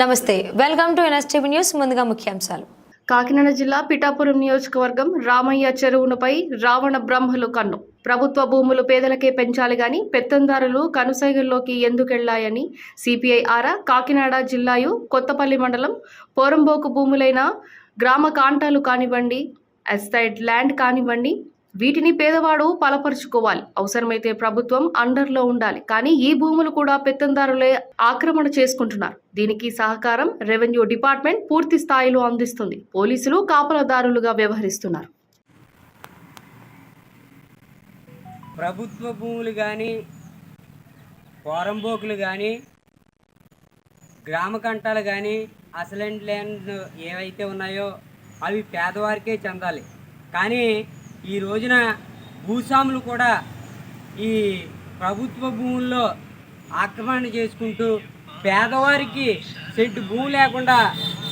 నమస్తే welcome to NSTV news ముందుగా ముఖ్యాంశాలు. కాకినాడ జిల్లా పిఠాపురం నియోజకవర్గం రామయ్య చెరువునుపై రావణ బ్రహ్మలు కన్ను. ప్రభుత్వ భూములు పేదలకే పెంచాలి గాని పెత్తందారులు కనుసైగల్లోకి ఎందుకెళ్ళాయని సిపిఐ ఆరా కాకినాడ జిల్లాయు కొత్తపల్లి మండలం పోరంబోకు భూములైన గ్రామ కాంటాలు కానివ్వండి ఎస్టైట్ ల్యాండ్ కానివ్వండి వీటిని పేదవాడు పలపరుచుకోవాలి. అవసరమైతే ప్రభుత్వం అండర్లో ఉండాలి. కానీ ఈ భూములు కూడా పెత్తందారులే ఆక్రమణ చేసుకుంటున్నారు. దీనికి సహకారం రెవెన్యూ డిపార్ట్మెంట్ పూర్తి స్థాయిలో అందిస్తుంది. పోలీసులు కాపలదారులుగా వ్యవహరిస్తున్నారు. ప్రభుత్వ భూములు కానీ పోరంబోకులు కానీ గ్రామ కంటాలు కానీ అసలెంట్ ల్యాండ్ ఏవైతే ఉన్నాయో అవి పేదవారికే చెందాలి. కానీ ఈ రోజున భూస్వాములు కూడా ఈ ప్రభుత్వ భూముల్లో ఆక్రమణ చేసుకుంటూ పేదవారికి సెంటు భూమి లేకుండా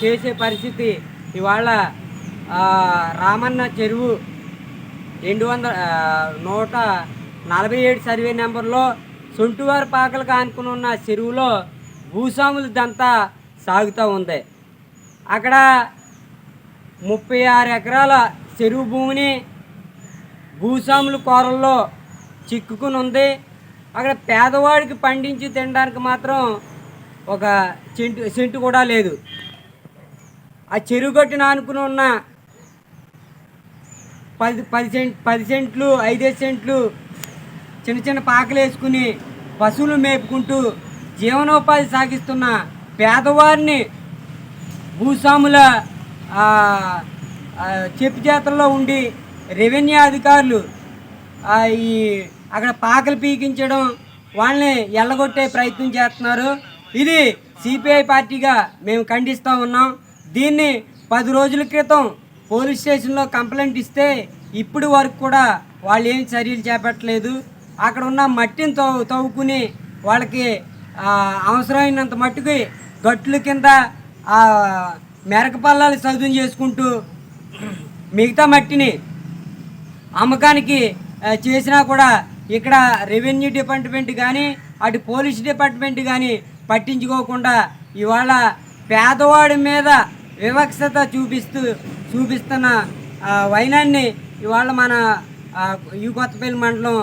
చేసే పరిస్థితి ఇవాళ రామన్న చెరువు రెండు వందల నూట నలభై ఏడు సర్వే నెంబర్లో సొంటువారి పాకలకు ఆనుకుని ఉన్న చెరువులో భూస్వాములదంతా సాగుతూ ఉంది. అక్కడ ముప్పై ఆరు ఎకరాల చెరువు భూమిని భూస్వాముల కోరల్లో చిక్కుకుని ఉంది అక్కడ పేదవాడికి పండించి తినడానికి మాత్రం ఒక చెంటు సెంటు కూడా లేదు. ఆ చెరువు గట్టున ఆనుకుని ఉన్న పది పది సెంట్ పది సెంట్లు ఐదేసి సెంట్లు చిన్న చిన్న పాకలు వేసుకుని పశువులు మేపుకుంటూ జీవనోపాధి సాగిస్తున్న పేదవారిని భూస్వాముల చెప్పు చేతల్లో ఉండి రెవెన్యూ అధికారులు ఈ అక్కడ పాకలు పీకించడం వాళ్ళని ఎల్లగొట్టే ప్రయత్నం చేస్తున్నారు. ఇది సిపిఐ పార్టీగా మేము ఖండిస్తూ ఉన్నాం. దీన్ని పది రోజుల క్రితం పోలీస్ స్టేషన్లో కంప్లైంట్ ఇస్తే ఇప్పుడు వరకు కూడా వాళ్ళు ఏం చర్యలు చేపట్టలేదు. అక్కడ ఉన్న మట్టిని తవ్వు తవ్వుకుని వాళ్ళకి అవసరమైనంత మట్టుకి గట్టుల కింద ఆ, మెరక పల్లాలు చదువు చేసుకుంటూ మిగతా మట్టిని అమ్మకానికి చేసినా కూడా ఇక్కడ రెవెన్యూ డిపార్ట్మెంట్ కానీ అటు పోలీస్ డిపార్ట్మెంట్ కానీ పట్టించుకోకుండా ఇవాళ పేదవాడి మీద వివక్షత చూపిస్తూ చూపిస్తున్న వైనాన్ని ఇవాళ మన ఆ, ఈ కొత్తపల్లి మండలం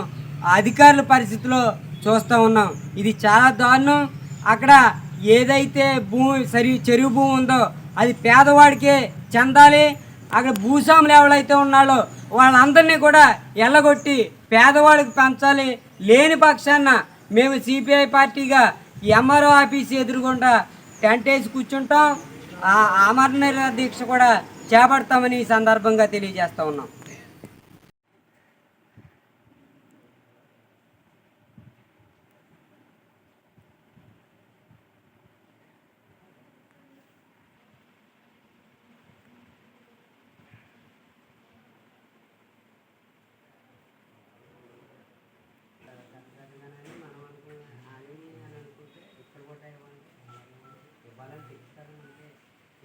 అధికారుల పరిస్థితిలో చూస్తూ ఉన్నాం. ఇది చాలా దారుణం. అక్కడ ఏదైతే భూమి సరి చెరువు భూమి ఉందో అది పేదవాడికే చెందాలి. అక్కడ భూస్వాములు ఎవరైతే ఉన్నాడో వాళ్ళందరినీ కూడా ఎల్లగొట్టి పేదవాళ్ళకి పెంచాలి. లేని పక్షాన మేము సిపిఐ పార్టీగా ఎంఆర్ఓ ఆఫీస్ ఎదురుగుండా టెంట్ వేసి కూర్చుంటాం. ఆ ఆమరణ దీక్ష కూడా చేపడతామని ఈ సందర్భంగా తెలియజేస్తా ఉన్నాం.